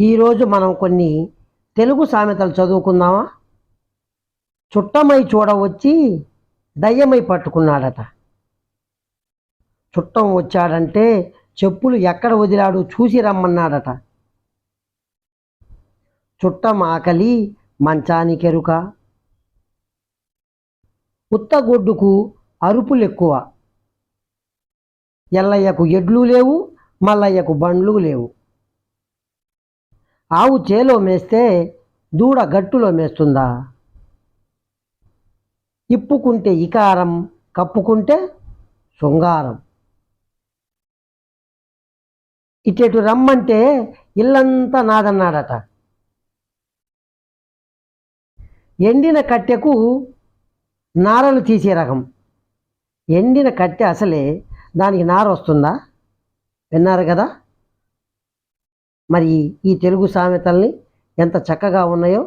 ఈరోజు మనం కొన్ని తెలుగు సామెతలు చదువుకుందామా? చుట్టమై చూడవచ్చి దయ్యమై పట్టుకున్నాడట. చుట్టం వచ్చాడంటే చెప్పులు ఎక్కడ వదిలాడు చూసి రమ్మన్నాడట. చుట్టం ఆకలి మంచానికెరుక. ఉత్తగొడ్డుకు అరుపులు ఎక్కువ ఎల్లయ్యకు ఎడ్లు లేవు మల్లయ్యకు బండ్లు లేవు. ఆవు చేలో మేస్తే దూడ గట్టులో మేస్తుందా? ఇప్పుకుంటే ఇకారం కప్పుకుంటే శృంగారం. ఇటు రమ్మంటే ఇల్లంతా నాదన్నాడట. ఎండిన కట్టెకు నారలు తీసే రకం. ఎండిన కట్టె అసలే దానికి నార వస్తుందా విన్నారు కదా? మరి ఈ తెలుగు సామెతల్ని ఎంత చక్కగా ఉన్నాయో